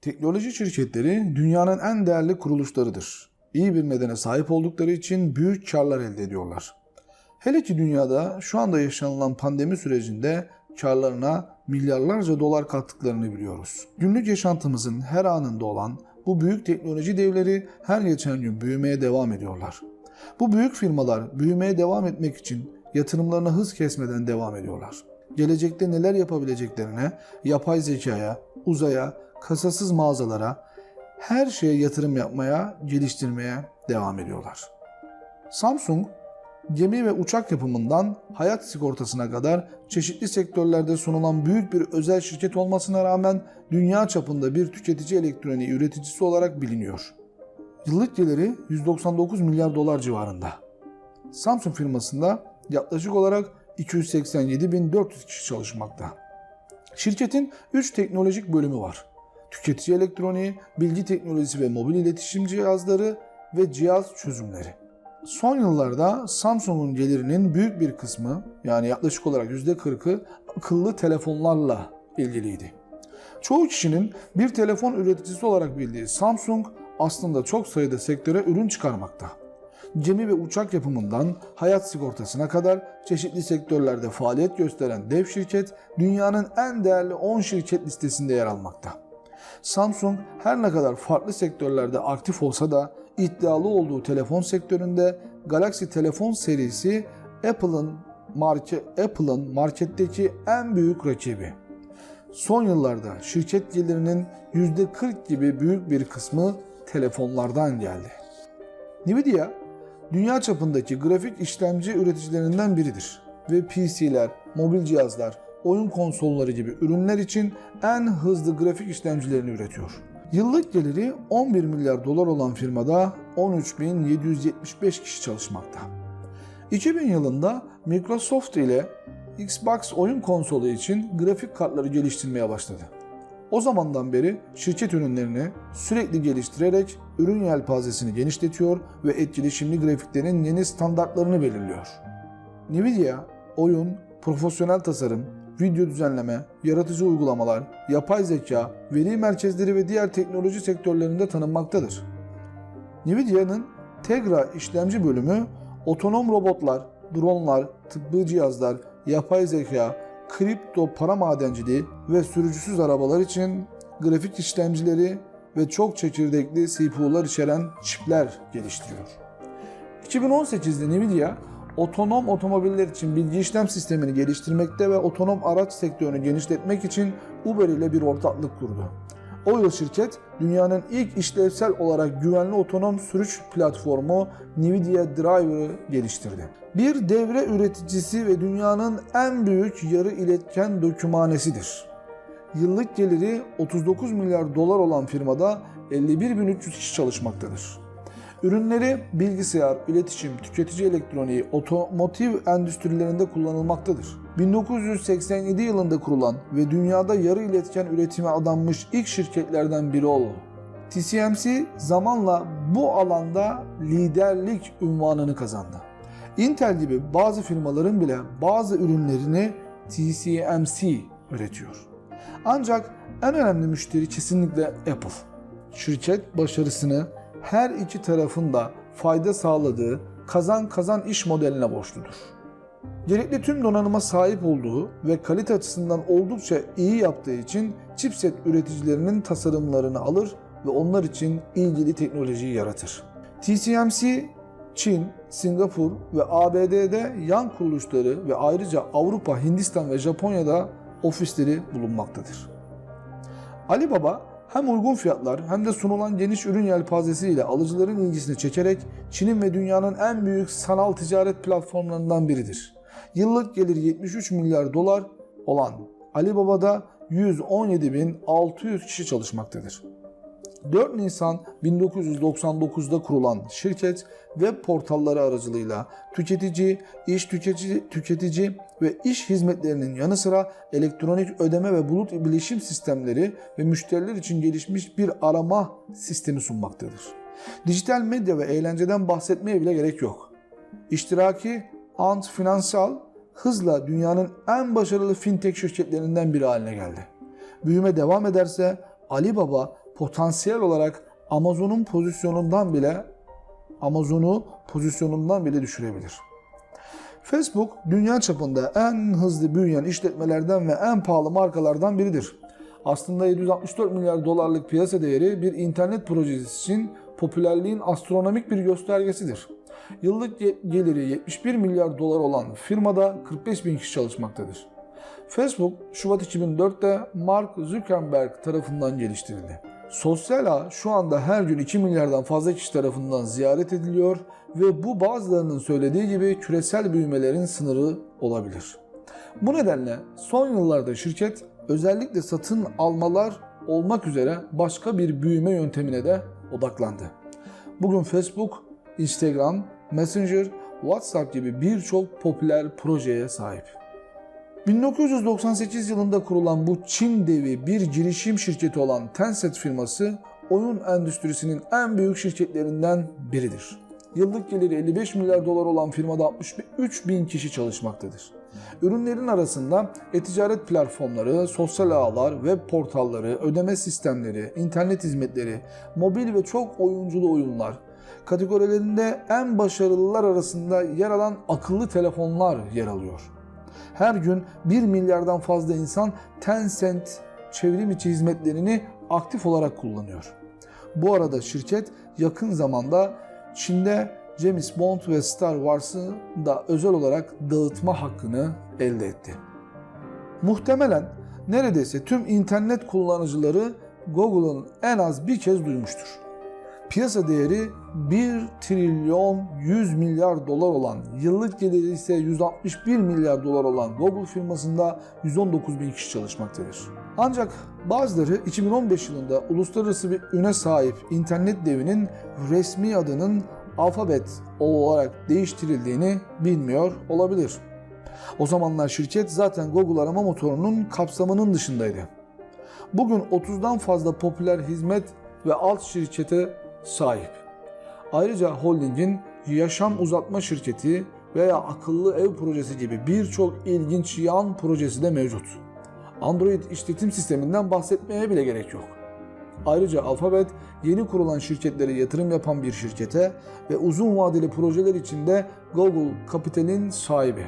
Teknoloji şirketleri dünyanın en değerli kuruluşlarıdır. İyi bir nedene sahip oldukları için büyük karlar elde ediyorlar. Hele ki dünyada şu anda yaşanılan pandemi sürecinde karlarına milyarlarca dolar kattıklarını biliyoruz. Günlük yaşantımızın her anında olan bu büyük teknoloji devleri her geçen gün büyümeye devam ediyorlar. Bu büyük firmalar büyümeye devam etmek için yatırımlarına hız kesmeden devam ediyorlar. Gelecekte neler yapabileceklerine, yapay zekaya, uzaya, kasasız mağazalara, her şeye yatırım yapmaya, geliştirmeye devam ediyorlar. Samsung, gemi ve uçak yapımından hayat sigortasına kadar çeşitli sektörlerde sunulan büyük bir özel şirket olmasına rağmen dünya çapında bir tüketici elektroniği üreticisi olarak biliniyor. Yıllık geliri 199 milyar dolar civarında. Samsung firmasında yaklaşık olarak 287.400 kişi çalışmakta. Şirketin 3 teknolojik bölümü var. Tüketici elektroniği, bilgi teknolojisi ve mobil iletişim cihazları ve cihaz çözümleri. Son yıllarda Samsung'un gelirinin büyük bir kısmı yani yaklaşık olarak %40'ı akıllı telefonlarla ilgiliydi. Çoğu kişinin bir telefon üreticisi olarak bildiği Samsung aslında çok sayıda sektöre ürün çıkarmakta. Gemi ve uçak yapımından hayat sigortasına kadar çeşitli sektörlerde faaliyet gösteren dev şirket dünyanın en değerli 10 şirket listesinde yer almakta. Samsung her ne kadar farklı sektörlerde aktif olsa da iddialı olduğu telefon sektöründe Galaxy telefon serisi Apple'ın market Apple'ın marketteki en büyük rakibi. Son yıllarda şirket gelirinin %40 gibi büyük bir kısmı telefonlardan geldi. Nvidia, dünya çapındaki grafik işlemci üreticilerinden biridir ve PC'ler, mobil cihazlar, oyun konsolları gibi ürünler için en hızlı grafik işlemcilerini üretiyor. Yıllık geliri 11 milyar dolar olan firmada 13.775 kişi çalışmakta. 2000 yılında Microsoft ile Xbox oyun konsolu için grafik kartları geliştirmeye başladı. O zamandan beri şirket ürünlerini sürekli geliştirerek ürün yelpazesini genişletiyor ve etkileşimli grafiklerin yeni standartlarını belirliyor. Nvidia, oyun, profesyonel tasarım, video düzenleme, yaratıcı uygulamalar, yapay zeka, veri merkezleri ve diğer teknoloji sektörlerinde tanınmaktadır. Nvidia'nın Tegra işlemci bölümü otonom robotlar, dronlar, tıbbi cihazlar, yapay zeka, kripto para madenciliği ve sürücüsüz arabalar için grafik işlemcileri ve çok çekirdekli CPU'lar içeren çipler geliştiriyor. 2018'de Nvidia otonom otomobiller için bilgi işlem sistemini geliştirmekte ve otonom araç sektörünü genişletmek için Uber ile bir ortaklık kurdu. O yıl şirket dünyanın ilk işlevsel olarak güvenli otonom sürüş platformu Nvidia Driver'ı geliştirdi. Bir devre üreticisi ve dünyanın en büyük yarı iletken dokümanesidir. Yıllık geliri 39 milyar dolar olan firmada 51.300 kişi çalışmaktadır. Ürünleri bilgisayar, iletişim, tüketici elektroniği, otomotiv endüstrilerinde kullanılmaktadır. 1987 yılında kurulan ve dünyada yarı iletken üretime adanmış ilk şirketlerden biri oldu. TSMC zamanla bu alanda liderlik unvanını kazandı. Intel gibi bazı firmaların bile bazı ürünlerini TSMC üretiyor. Ancak en önemli müşteri kesinlikle Apple. Şirket başarısını her iki tarafın da fayda sağladığı kazan kazan iş modeline borçludur. Gerekli tüm donanıma sahip olduğu ve kalite açısından oldukça iyi yaptığı için chipset üreticilerinin tasarımlarını alır ve onlar için ilgili teknolojiyi yaratır. TSMC, Çin, Singapur ve ABD'de yan kuruluşları ve ayrıca Avrupa, Hindistan ve Japonya'da ofisleri bulunmaktadır. Alibaba hem uygun fiyatlar hem de sunulan geniş ürün yelpazesiyle alıcıların ilgisini çekerek Çin'in ve dünyanın en büyük sanal ticaret platformlarından biridir. Yıllık geliri 73 milyar dolar olan Alibaba'da 117.600 kişi çalışmaktadır. 4 Nisan 1999'da kurulan şirket web portalları aracılığıyla tüketici, iş tüketici, tüketici ve iş hizmetlerinin yanı sıra elektronik ödeme ve bulut bilişim sistemleri ve müşteriler için gelişmiş bir arama sistemi sunmaktadır. Dijital medya ve eğlenceden bahsetmeye bile gerek yok. İştiraki Ant Finansal hızla dünyanın en başarılı fintech şirketlerinden biri haline geldi. Büyüme devam ederse Alibaba potansiyel olarak Amazon'un pozisyonundan bile Amazon'u pozisyonundan bile düşürebilir. Facebook dünya çapında en hızlı büyüyen işletmelerden ve en pahalı markalardan biridir. Aslında 764 milyar dolarlık piyasa değeri bir internet projesi için popülerliğin astronomik bir göstergesidir. Yıllık ge- geliri 71 milyar dolar olan firmada 45 bin kişi çalışmaktadır. Facebook, Şubat 2004'te Mark Zuckerberg tarafından geliştirildi. Sosyal ağ şu anda her gün 2 milyardan fazla kişi tarafından ziyaret ediliyor ve bu bazılarının söylediği gibi küresel büyümelerin sınırı olabilir. Bu nedenle son yıllarda şirket özellikle satın almalar olmak üzere başka bir büyüme yöntemine de odaklandı. Bugün Facebook, Instagram, Messenger, WhatsApp gibi birçok popüler projeye sahip. 1998 yılında kurulan bu Çin devi bir girişim şirketi olan Tencent firması oyun endüstrisinin en büyük şirketlerinden biridir. Yıllık geliri 55 milyar dolar olan firmada 63 bin kişi çalışmaktadır. Ürünlerin arasında e-ticaret platformları, sosyal ağlar, web portalları, ödeme sistemleri, internet hizmetleri, mobil ve çok oyunculu oyunlar, kategorilerinde en başarılılar arasında yer alan akıllı telefonlar yer alıyor. Her gün 1 milyardan fazla insan Tencent çevrim içi hizmetlerini aktif olarak kullanıyor. Bu arada şirket yakın zamanda Çin'de James Bond ve Star Wars'ı da özel olarak dağıtma hakkını elde etti. Muhtemelen neredeyse tüm internet kullanıcıları Google'ın en az bir kez duymuştur. Piyasa değeri 1 trilyon 100 milyar dolar olan, yıllık geliri ise 161 milyar dolar olan Google firmasında 119 bin kişi çalışmaktadır. Ancak bazıları 2015 yılında uluslararası bir üne sahip internet devinin resmi adının Alphabet olarak değiştirildiğini bilmiyor olabilir. O zamanlar şirket zaten Google arama motorunun kapsamının dışındaydı. Bugün 30'dan fazla popüler hizmet ve alt şirkete sahip. Ayrıca holdingin yaşam uzatma şirketi veya akıllı ev projesi gibi birçok ilginç yan projesi de mevcut. Android işletim sisteminden bahsetmeye bile gerek yok. Ayrıca Alphabet yeni kurulan şirketlere yatırım yapan bir şirkete ve uzun vadeli projeler içinde Google Capital'in sahibi.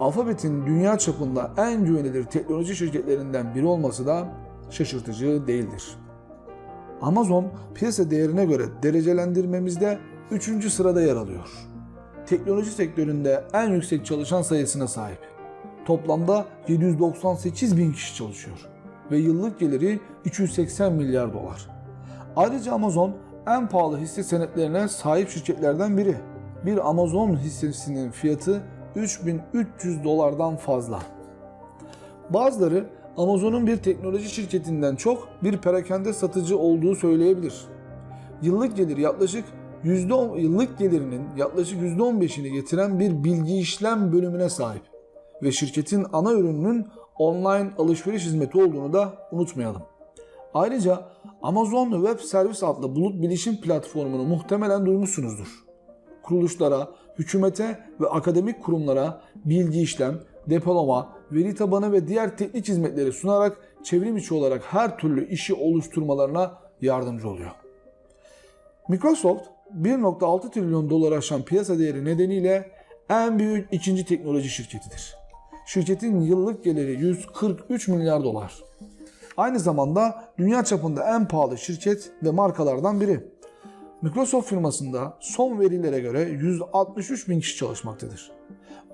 Alphabet'in dünya çapında en güvenilir teknoloji şirketlerinden biri olması da şaşırtıcı değildir. Amazon piyasa değerine göre derecelendirmemizde 3. sırada yer alıyor. Teknoloji sektöründe en yüksek çalışan sayısına sahip. Toplamda 798 bin kişi çalışıyor ve yıllık geliri 280 milyar dolar. Ayrıca Amazon en pahalı hisse senetlerine sahip şirketlerden biri. Bir Amazon hissesinin fiyatı 3300 dolardan fazla. Bazıları Amazon'un bir teknoloji şirketinden çok bir perakende satıcı olduğu söyleyebilir. Yıllık gelir yaklaşık %10, yıllık gelirinin yaklaşık %15'ini getiren bir bilgi işlem bölümüne sahip ve şirketin ana ürününün online alışveriş hizmeti olduğunu da unutmayalım. Ayrıca Amazon Web Servis adlı bulut bilişim platformunu muhtemelen duymuşsunuzdur. Kuruluşlara, hükümete ve akademik kurumlara bilgi işlem, depolama, veri tabanı ve diğer teknik hizmetleri sunarak çevrim içi olarak her türlü işi oluşturmalarına yardımcı oluyor. Microsoft 1.6 trilyon dolar aşan piyasa değeri nedeniyle en büyük ikinci teknoloji şirketidir. Şirketin yıllık geliri 143 milyar dolar. Aynı zamanda dünya çapında en pahalı şirket ve markalardan biri. Microsoft firmasında son verilere göre 163 bin kişi çalışmaktadır.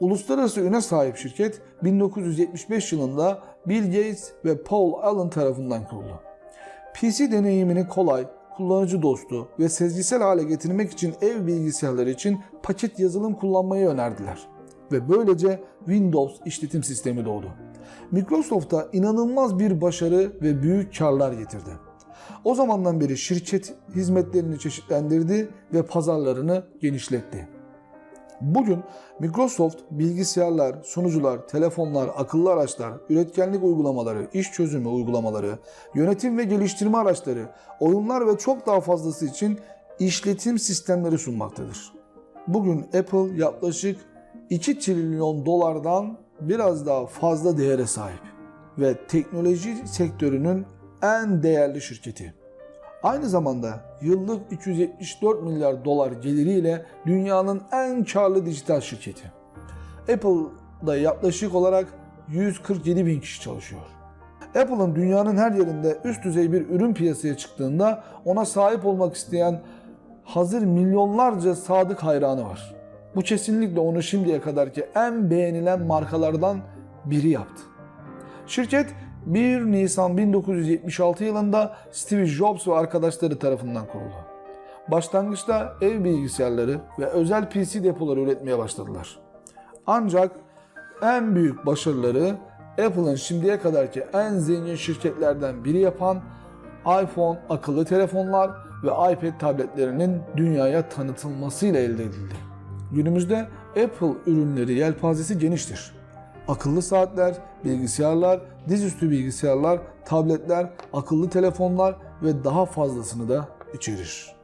Uluslararası üne sahip şirket 1975 yılında Bill Gates ve Paul Allen tarafından kuruldu. PC deneyimini kolay, kullanıcı dostu ve sezgisel hale getirmek için ev bilgisayarları için paket yazılım kullanmayı önerdiler. Ve böylece Windows işletim sistemi doğdu. Microsoft'a inanılmaz bir başarı ve büyük karlar getirdi. O zamandan beri şirket hizmetlerini çeşitlendirdi ve pazarlarını genişletti. Bugün Microsoft bilgisayarlar, sunucular, telefonlar, akıllı araçlar, üretkenlik uygulamaları, iş çözümü uygulamaları, yönetim ve geliştirme araçları, oyunlar ve çok daha fazlası için işletim sistemleri sunmaktadır. Bugün Apple yaklaşık 2 trilyon dolardan biraz daha fazla değere sahip ve teknoloji sektörünün en değerli şirketi. Aynı zamanda yıllık 374 milyar dolar geliriyle dünyanın en karlı dijital şirketi. Apple'da yaklaşık olarak 147 bin kişi çalışıyor. Apple'ın dünyanın her yerinde üst düzey bir ürün piyasaya çıktığında ona sahip olmak isteyen hazır milyonlarca sadık hayranı var. Bu kesinlikle onu şimdiye kadarki en beğenilen markalardan biri yaptı. Şirket 1 Nisan 1976 yılında Steve Jobs ve arkadaşları tarafından kuruldu. Başlangıçta ev bilgisayarları ve özel PC depoları üretmeye başladılar. Ancak en büyük başarıları Apple'ın şimdiye kadarki en zengin şirketlerden biri yapan iPhone akıllı telefonlar ve iPad tabletlerinin dünyaya tanıtılmasıyla elde edildi. Günümüzde Apple ürünleri yelpazesi geniştir. Akıllı saatler, bilgisayarlar, dizüstü bilgisayarlar, tabletler, akıllı telefonlar ve daha fazlasını da içerir.